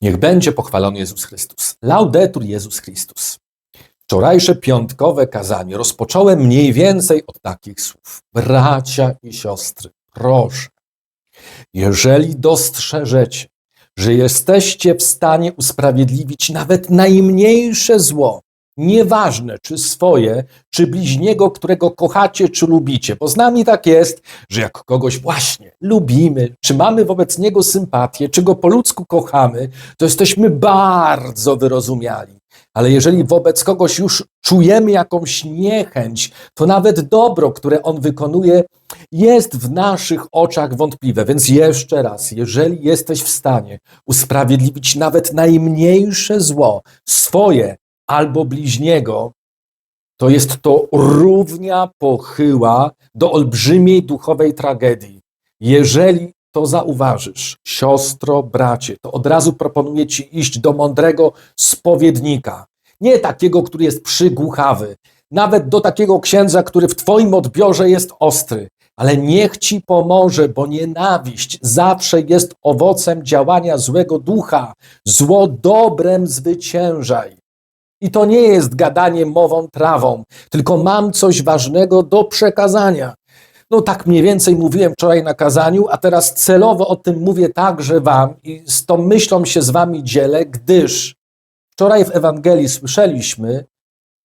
Niech będzie pochwalony Jezus Chrystus. Laudetur Jezus Chrystus. Wczorajsze piątkowe kazanie rozpocząłem mniej więcej od takich słów. Bracia i siostry, proszę, jeżeli dostrzeżecie, że jesteście w stanie usprawiedliwić nawet najmniejsze zło, Nieważne, czy swoje, czy bliźniego, którego kochacie, czy lubicie. Bo z nami tak jest, że jak kogoś właśnie lubimy, czy mamy wobec niego sympatię, czy go po ludzku kochamy, to jesteśmy bardzo wyrozumiali. Ale jeżeli wobec kogoś już czujemy jakąś niechęć, to nawet dobro, które on wykonuje, jest w naszych oczach wątpliwe. Więc jeszcze raz, jeżeli jesteś w stanie usprawiedliwić nawet najmniejsze zło, swoje albo bliźniego, to jest to równia pochyła do olbrzymiej duchowej tragedii. Jeżeli to zauważysz, siostro, bracie, to od razu proponuję ci iść do mądrego spowiednika. Nie takiego, który jest przygłuchawy, nawet do takiego księdza, który w twoim odbiorze jest ostry, ale niech ci pomoże, bo nienawiść zawsze jest owocem działania złego ducha. Zło dobrem zwyciężaj. I to nie jest gadanie mową trawą, tylko mam coś ważnego do przekazania. No tak mniej więcej mówiłem wczoraj na kazaniu, a teraz celowo o tym mówię także wam i z tą myślą się z wami dzielę, gdyż wczoraj w Ewangelii słyszeliśmy,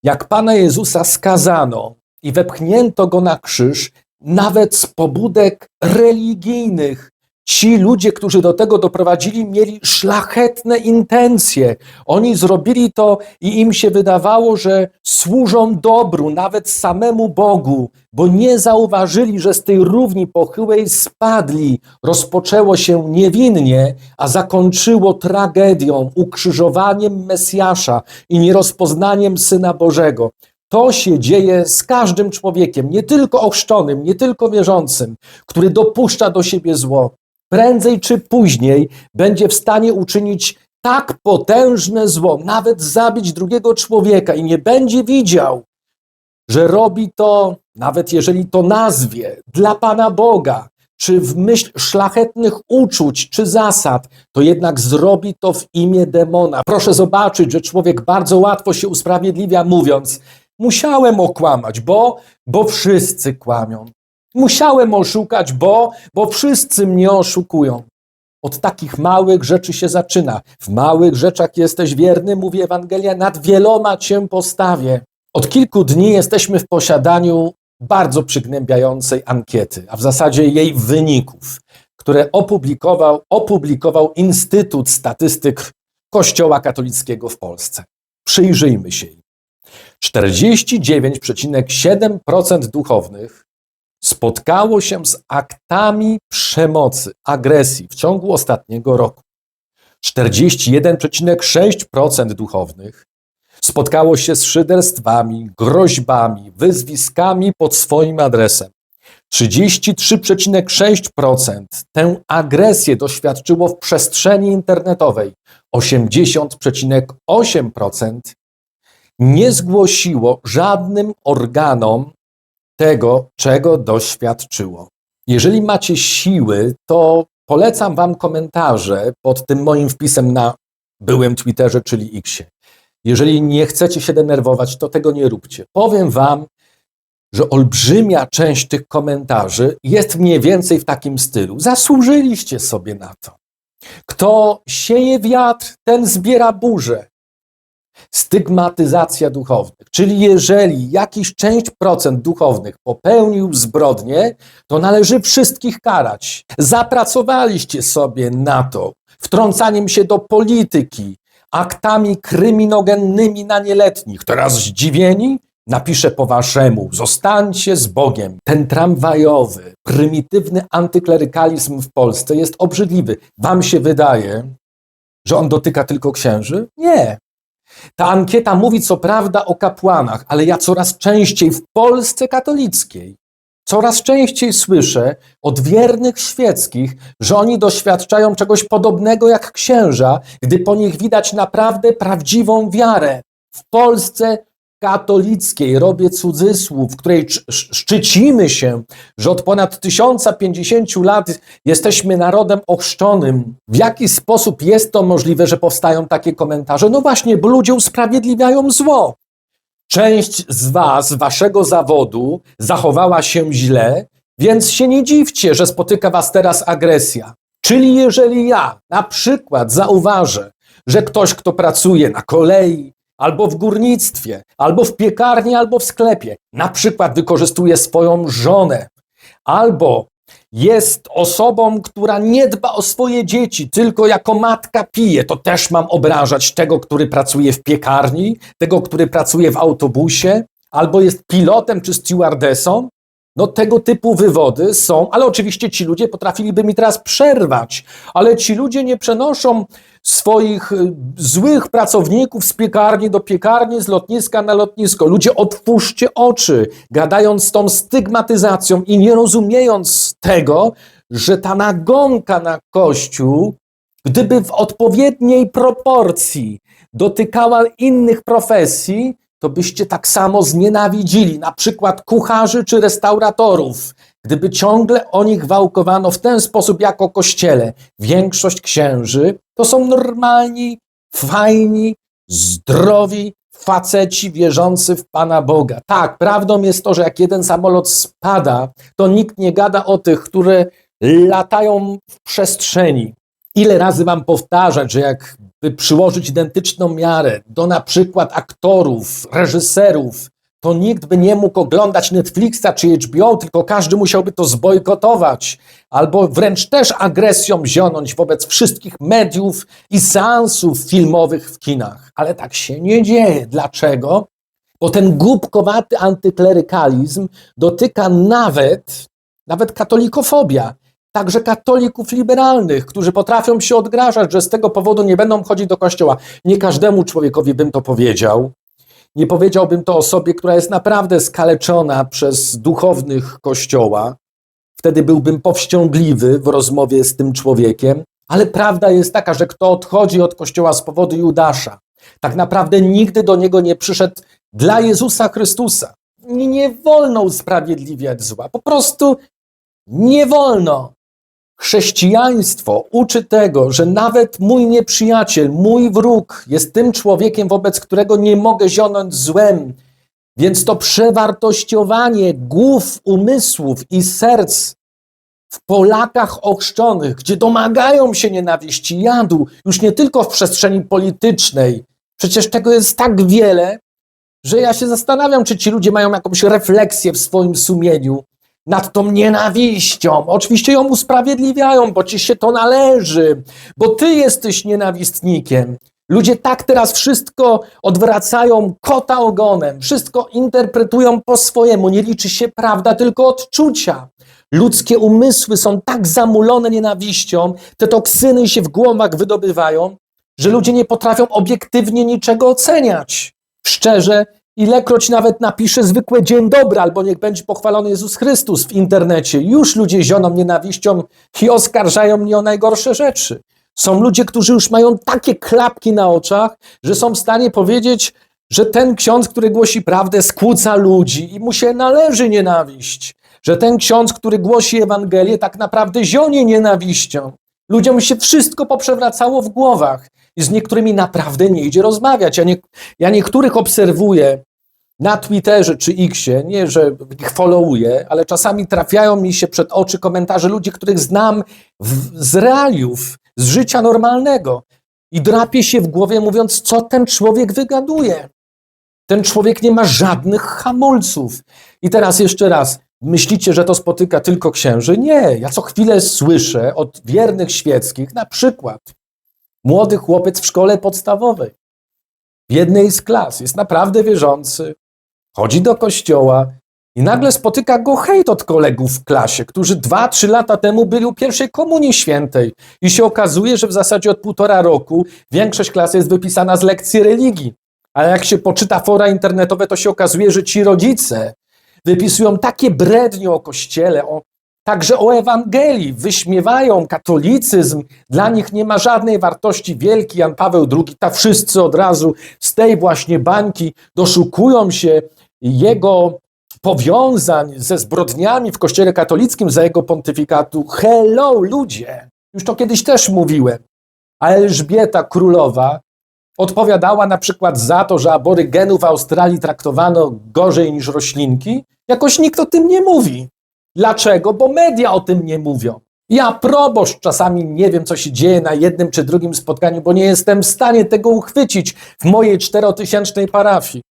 jak Pana Jezusa skazano i wepchnięto go na krzyż, nawet z pobudek religijnych, Ci ludzie, którzy do tego doprowadzili, mieli szlachetne intencje. Oni zrobili to i im się wydawało, że służą dobru, nawet samemu Bogu, bo nie zauważyli, że z tej równi pochyłej spadli. Rozpoczęło się niewinnie, a zakończyło tragedią, ukrzyżowaniem Mesjasza i nierozpoznaniem Syna Bożego. To się dzieje z każdym człowiekiem, nie tylko ochrzczonym, nie tylko wierzącym, który dopuszcza do siebie zło prędzej czy później będzie w stanie uczynić tak potężne zło, nawet zabić drugiego człowieka i nie będzie widział, że robi to, nawet jeżeli to nazwie, dla Pana Boga, czy w myśl szlachetnych uczuć, czy zasad, to jednak zrobi to w imię demona. Proszę zobaczyć, że człowiek bardzo łatwo się usprawiedliwia, mówiąc: Musiałem okłamać, bo, bo wszyscy kłamią. Musiałem oszukać, bo, bo wszyscy mnie oszukują. Od takich małych rzeczy się zaczyna. W małych rzeczach jesteś wierny, mówi Ewangelia, nad wieloma cię postawię. Od kilku dni jesteśmy w posiadaniu bardzo przygnębiającej ankiety, a w zasadzie jej wyników, które opublikował, opublikował Instytut Statystyk Kościoła Katolickiego w Polsce. Przyjrzyjmy się jej. 49,7% duchownych spotkało się z aktami przemocy, agresji w ciągu ostatniego roku. 41,6% duchownych spotkało się z szyderstwami, groźbami, wyzwiskami pod swoim adresem. 33,6% tę agresję doświadczyło w przestrzeni internetowej. 80,8% nie zgłosiło żadnym organom tego, czego doświadczyło. Jeżeli macie siły, to polecam Wam komentarze pod tym moim wpisem na byłym Twitterze, czyli Xie. Jeżeli nie chcecie się denerwować, to tego nie róbcie. Powiem Wam, że olbrzymia część tych komentarzy jest mniej więcej w takim stylu. Zasłużyliście sobie na to. Kto sieje wiatr, ten zbiera burzę stygmatyzacja duchownych. Czyli jeżeli jakiś część procent duchownych popełnił zbrodnie, to należy wszystkich karać. Zapracowaliście sobie na to wtrącaniem się do polityki, aktami kryminogennymi na nieletnich. Teraz zdziwieni? Napiszę po waszemu, zostańcie z Bogiem. Ten tramwajowy, prymitywny antyklerykalizm w Polsce jest obrzydliwy. Wam się wydaje, że on dotyka tylko księży? Nie. Ta ankieta mówi co prawda o kapłanach, ale ja coraz częściej w Polsce katolickiej, coraz częściej słyszę od wiernych świeckich, że oni doświadczają czegoś podobnego jak księża, gdy po nich widać naprawdę prawdziwą wiarę. W Polsce katolickiej, robię cudzysłów, w której cz- szczycimy się, że od ponad 1050 lat jesteśmy narodem ochrzczonym. W jaki sposób jest to możliwe, że powstają takie komentarze? No właśnie, bo ludzie usprawiedliwiają zło. Część z was, waszego zawodu, zachowała się źle, więc się nie dziwcie, że spotyka was teraz agresja. Czyli jeżeli ja na przykład zauważę, że ktoś, kto pracuje na kolei, albo w górnictwie, albo w piekarni, albo w sklepie, na przykład wykorzystuje swoją żonę, albo jest osobą, która nie dba o swoje dzieci, tylko jako matka pije, to też mam obrażać tego, który pracuje w piekarni, tego, który pracuje w autobusie, albo jest pilotem czy stewardessą. No tego typu wywody są, ale oczywiście ci ludzie potrafiliby mi teraz przerwać, ale ci ludzie nie przenoszą swoich y, złych pracowników z piekarni do piekarni, z lotniska na lotnisko. Ludzie, otwórzcie oczy, gadając z tą stygmatyzacją i nie rozumiejąc tego, że ta nagonka na Kościół, gdyby w odpowiedniej proporcji dotykała innych profesji, to byście tak samo znienawidzili na przykład kucharzy czy restauratorów, gdyby ciągle o nich wałkowano w ten sposób jak o kościele. Większość księży to są normalni, fajni, zdrowi faceci wierzący w Pana Boga. Tak, prawdą jest to, że jak jeden samolot spada, to nikt nie gada o tych, które latają w przestrzeni. Ile razy mam powtarzać, że jakby przyłożyć identyczną miarę do na przykład aktorów, reżyserów, to nikt by nie mógł oglądać Netflixa czy HBO, tylko każdy musiałby to zbojkotować, albo wręcz też agresją zionąć wobec wszystkich mediów i seansów filmowych w kinach. Ale tak się nie dzieje. Dlaczego? Bo ten głupkowaty antyklerykalizm dotyka nawet, nawet katolikofobia, także katolików liberalnych, którzy potrafią się odgrażać, że z tego powodu nie będą chodzić do kościoła. Nie każdemu człowiekowi bym to powiedział. Nie powiedziałbym to osobie, która jest naprawdę skaleczona przez duchownych kościoła. Wtedy byłbym powściągliwy w rozmowie z tym człowiekiem. Ale prawda jest taka, że kto odchodzi od kościoła z powodu Judasza, tak naprawdę nigdy do niego nie przyszedł dla Jezusa Chrystusa. Nie, wolno usprawiedliwiać zła. Po prostu nie wolno. Chrześcijaństwo uczy tego, że nawet mój nieprzyjaciel, mój wróg jest tym człowiekiem, wobec którego nie mogę zionąć złem. Więc to przewartościowanie głów, umysłów i serc w Polakach ochrzczonych, gdzie domagają się nienawiści, jadu, już nie tylko w przestrzeni politycznej. Przecież tego jest tak wiele, że ja się zastanawiam, czy ci ludzie mają jakąś refleksję w swoim sumieniu nad tą nienawiścią. Oczywiście ją usprawiedliwiają, bo ci się to należy, bo ty jesteś nienawistnikiem. Ludzie tak teraz wszystko odwracają kota ogonem, wszystko interpretują po swojemu. Nie liczy się prawda, tylko odczucia. Ludzkie umysły są tak zamulone nienawiścią, te toksyny się w głowach wydobywają, że ludzie nie potrafią obiektywnie niczego oceniać. Szczerze, ilekroć nawet napiszę zwykłe dzień dobry, albo niech będzie pochwalony Jezus Chrystus w internecie, już ludzie zioną nienawiścią i oskarżają mnie o najgorsze rzeczy. Są ludzie, którzy już mają takie klapki na oczach, że są w stanie powiedzieć, że ten ksiądz, który głosi prawdę, skłóca ludzi i mu się należy nienawiść. Że ten ksiądz, który głosi Ewangelię, tak naprawdę zionie nienawiścią. Ludziom się wszystko poprzewracało w głowach i z niektórymi naprawdę nie idzie rozmawiać. Ja, nie, ja niektórych obserwuję na Twitterze czy Xie, nie, że ich followuję, ale czasami trafiają mi się przed oczy komentarze ludzi, których znam w, z realiów, z życia normalnego. I drapie się w głowie, mówiąc, co ten człowiek wygaduje. Ten człowiek nie ma żadnych hamulców. I teraz jeszcze raz, myślicie, że to spotyka tylko księży? Nie, ja co chwilę słyszę od wiernych świeckich, na przykład młody chłopiec w szkole podstawowej, w jednej z klas, jest naprawdę wierzący, chodzi do kościoła i nagle spotyka go hejt od kolegów w klasie, którzy dwa, trzy lata temu byli u pierwszej komunii świętej i się okazuje, że w zasadzie od półtora roku większość klas jest wypisana z lekcji religii. Ale jak się poczyta fora internetowe, to się okazuje, że ci rodzice wypisują takie brednie o kościele, o także o Ewangelii. Wyśmiewają katolicyzm, dla nich nie ma żadnej wartości. Wielki Jan Paweł II, ta wszyscy od razu z tej właśnie bańki doszukują się jego powiązań ze zbrodniami w Kościele katolickim za jego pontyfikatu. Hello, ludzie! Już to kiedyś też mówiłem. A Elżbieta Królowa odpowiadała na przykład za to, że aborygenów w Australii traktowano gorzej niż roślinki. Jakoś nikt o tym nie mówi. Dlaczego? Bo media o tym nie mówią. Ja, proboszcz, czasami nie wiem, co się dzieje na jednym czy drugim spotkaniu, bo nie jestem w stanie tego uchwycić w mojej czterotysięcznej parafii.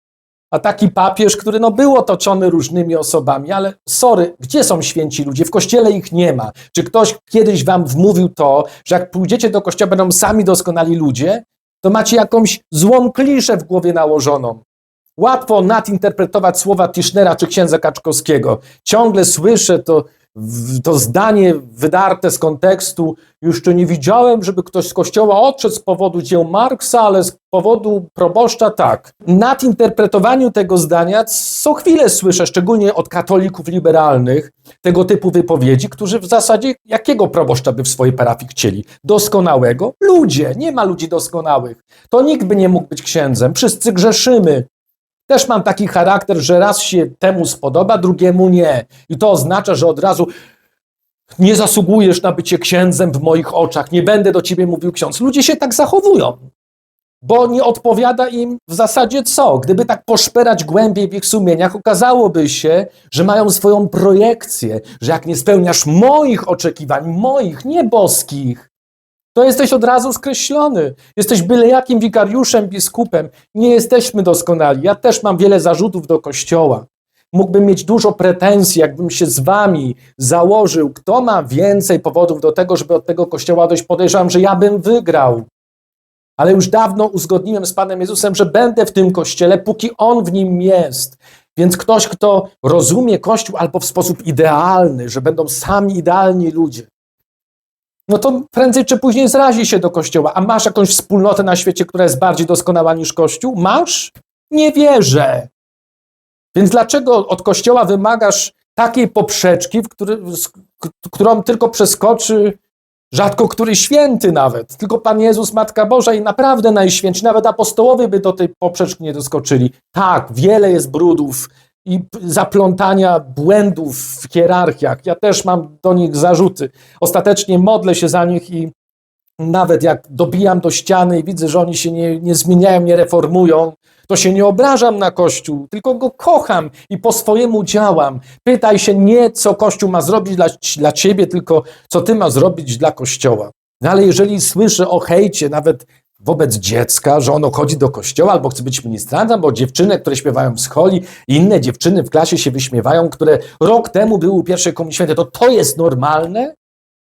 A taki papież, który no, był otoczony różnymi osobami, ale sorry, gdzie są święci ludzie? W kościele ich nie ma. Czy ktoś kiedyś wam wmówił to, że jak pójdziecie do kościoła, będą sami doskonali ludzie? To macie jakąś złą kliszę w głowie nałożoną. Łatwo nadinterpretować słowa Tischnera czy księdza Kaczkowskiego. Ciągle słyszę to, to zdanie wydarte z kontekstu. Jeszcze nie widziałem, żeby ktoś z kościoła odszedł z powodu dzieł Marksa, ale z powodu proboszcza tak. Nadinterpretowaniu tego zdania co chwilę słyszę, szczególnie od katolików liberalnych, tego typu wypowiedzi, którzy w zasadzie jakiego proboszcza by w swojej parafii chcieli? Doskonałego? Ludzie, nie ma ludzi doskonałych. To nikt by nie mógł być księdzem. Wszyscy grzeszymy. Też mam taki charakter, że raz się temu spodoba, drugiemu nie. I to oznacza, że od razu nie zasługujesz na bycie księdzem w moich oczach, nie będę do ciebie mówił ksiądz. Ludzie się tak zachowują, bo nie odpowiada im w zasadzie co. Gdyby tak poszperać głębiej w ich sumieniach, okazałoby się, że mają swoją projekcję, że jak nie spełniasz moich oczekiwań, moich, nie boskich, to jesteś od razu skreślony. Jesteś byle jakim wikariuszem, biskupem. Nie jesteśmy doskonali. Ja też mam wiele zarzutów do Kościoła. Mógłbym mieć dużo pretensji, jakbym się z wami założył. Kto ma więcej powodów do tego, żeby od tego Kościoła dojść? Podejrzewam, że ja bym wygrał. Ale już dawno uzgodniłem z Panem Jezusem, że będę w tym Kościele, póki On w nim jest. Więc ktoś, kto rozumie Kościół albo w sposób idealny, że będą sami idealni ludzie, no to prędzej czy później zrazi się do kościoła. A masz jakąś wspólnotę na świecie, która jest bardziej doskonała niż kościół? Masz? Nie wierzę. Więc dlaczego od kościoła wymagasz takiej poprzeczki, w który, którą tylko przeskoczy rzadko który święty nawet, tylko Pan Jezus, Matka Boża i naprawdę najświętszy, nawet apostołowie by do tej poprzeczki nie doskoczyli. Tak, wiele jest brudów, i zaplątania błędów w hierarchiach. Ja też mam do nich zarzuty. Ostatecznie modlę się za nich i nawet jak dobijam do ściany i widzę, że oni się nie, nie zmieniają, nie reformują, to się nie obrażam na Kościół, tylko go kocham i po swojemu działam. Pytaj się nie, co Kościół ma zrobić dla, dla ciebie, tylko co ty ma zrobić dla Kościoła. No ale jeżeli słyszę o hejcie, nawet wobec dziecka, że ono chodzi do kościoła albo chce być ministrantem, bo dziewczyny, które śpiewają w scholi, inne dziewczyny w klasie się wyśmiewają, które rok temu były u pierwszej komunii świętej, to to jest normalne?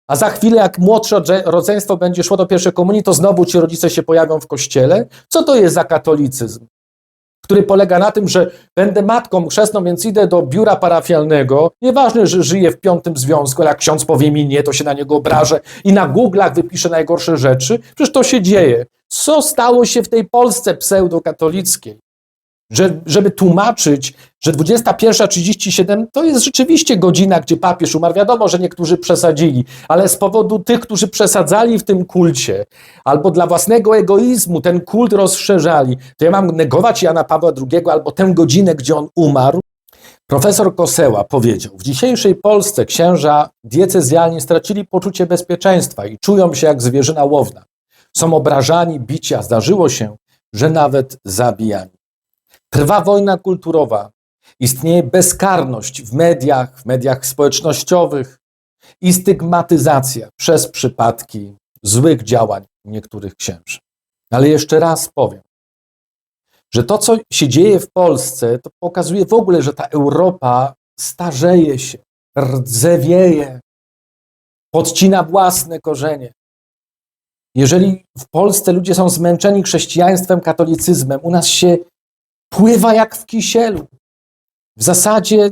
A za chwilę, jak młodsze rodzeństwo będzie szło do pierwszej komunii, to znowu ci rodzice się pojawią w kościele? Co to jest za katolicyzm? Który polega na tym, że będę matką chrzestną, więc idę do biura parafialnego. Nieważne, że żyję w piątym związku, ale jak ksiądz powie mi nie, to się na niego obrażę i na Google'ach wypiszę najgorsze rzeczy. Przecież to się dzieje. Co stało się w tej Polsce pseudokatolickiej? Że, żeby tłumaczyć, że 21.37 to jest rzeczywiście godzina, gdzie papież umarł. Wiadomo, że niektórzy przesadzili, ale z powodu tych, którzy przesadzali w tym kulcie, albo dla własnego egoizmu ten kult rozszerzali, to ja mam negować Jana Pawła II albo tę godzinę, gdzie on umarł. Profesor Koseła powiedział, w dzisiejszej Polsce księża diecezjalni stracili poczucie bezpieczeństwa i czują się jak zwierzyna łowna. Są obrażani, bicia, zdarzyło się, że nawet zabijani. Trwa wojna kulturowa, istnieje bezkarność w mediach, w mediach społecznościowych i stygmatyzacja przez przypadki złych działań niektórych księży. Ale jeszcze raz powiem, że to, co się dzieje w Polsce, to pokazuje w ogóle, że ta Europa starzeje się, rdzewieje, podcina własne korzenie. Jeżeli w Polsce ludzie są zmęczeni chrześcijaństwem, katolicyzmem, u nas się pływa jak w kisielu. W zasadzie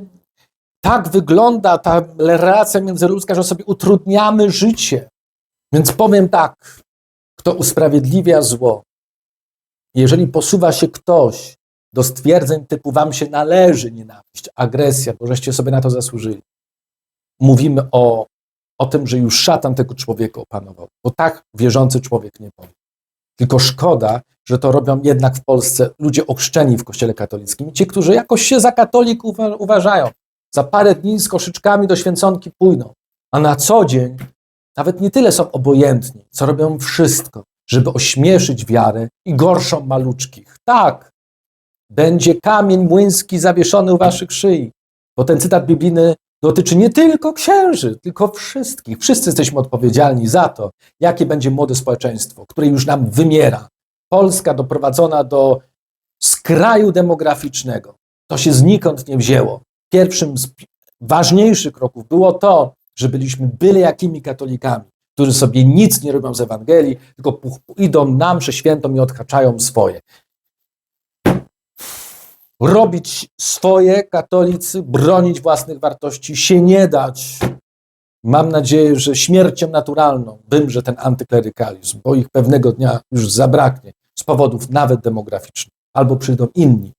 tak wygląda ta relacja międzyludzka, że sobie utrudniamy życie. Więc powiem tak, kto usprawiedliwia zło, jeżeli posuwa się ktoś do stwierdzeń typu wam się należy nienawiść, agresja, bo żeście sobie na to zasłużyli, mówimy o, o tym, że już szatan tego człowieka opanował. Bo tak wierzący człowiek nie powie. Tylko szkoda, że to robią jednak w Polsce ludzie ochrzczeni w kościele katolickim. Ci, którzy jakoś się za katolików uwa- uważają. Za parę dni z koszyczkami do święconki pójdą. A na co dzień nawet nie tyle są obojętni, co robią wszystko, żeby ośmieszyć wiarę i gorszą maluczkich. Tak, będzie kamień młyński zawieszony u waszych szyi. Bo ten cytat biblijny dotyczy nie tylko księży, tylko wszystkich. Wszyscy jesteśmy odpowiedzialni za to, jakie będzie młode społeczeństwo, które już nam wymiera. Polska doprowadzona do skraju demograficznego. To się znikąd nie wzięło. Pierwszym z ważniejszych kroków było to, że byliśmy byle jakimi katolikami, którzy sobie nic nie robią z Ewangelii, tylko idą na mszę świętą i odhaczają swoje. Robić swoje, katolicy, bronić własnych wartości się nie dać. Mam nadzieję, że śmiercią naturalną wymrze ten antyklerykalizm, bo ich pewnego dnia już zabraknie z powodów nawet demograficznych. Albo przyjdą inni,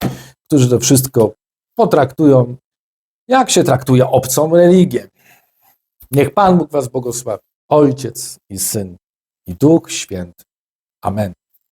którzy to wszystko potraktują, jak się traktuje obcą religię. Niech Pan Bóg Was błogosławi, Ojciec i Syn i Duch Święty. Amen.